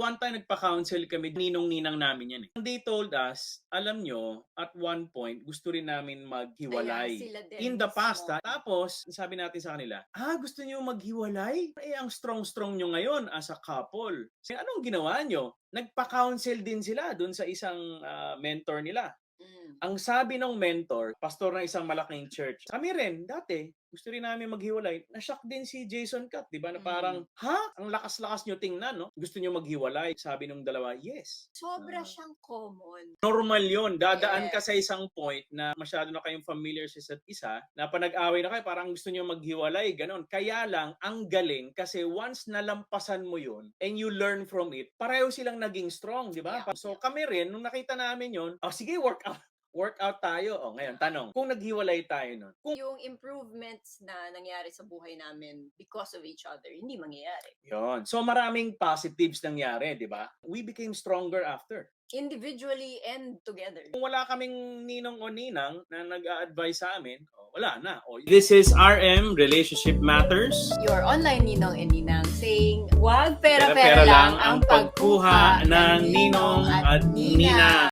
One time nagpa-counsel kami, ninong-ninang namin yan eh. They told us, alam nyo, at one point, gusto rin namin maghiwalay. Ayan, sila din In the past, ha? Tapos, sabi natin sa kanila, ah, gusto niyo maghiwalay? Eh, ang strong-strong nyo ngayon as a couple. So, anong ginawa nyo? Nagpa-counsel din sila dun sa isang ah, mentor nila. Mm. Ang sabi ng mentor, pastor ng isang malaking church, kami rin, dati, gusto rin namin maghiwalay. Na-shock din si Jason Cat, di ba? Na Mm. parang, ha? Ang lakas-lakas nyo tingnan, no? Gusto nyo maghiwalay. Sabi nung dalawa, yes. Sobra Ah. siyang common. Normal yon Dadaan ka Yes. sa isang point na masyado na kayong familiar sa isa't isa, na panag-away na kayo, parang gusto nyo maghiwalay, ganon. Kaya lang, ang galing, kasi once nalampasan mo yun, and you learn from it, pareho silang naging strong, di ba? Yeah. So kami rin, nung nakita namin yon oh sige, work out. Work out tayo. Oh, ngayon, tanong, kung naghiwalay tayo nun, kung Yung improvements na nangyari sa buhay namin because of each other, hindi mangyayari. yon So maraming positives nangyari, di ba? We became stronger after. Individually and together. Kung wala kaming ninong o ninang na nag-a-advise sa amin, oh, wala na. Oh, This is RM, Relationship Matters. Your online ninong and ninang saying, wag Pera-pera pera-pera lang ang pagkuha ng ninong at nina.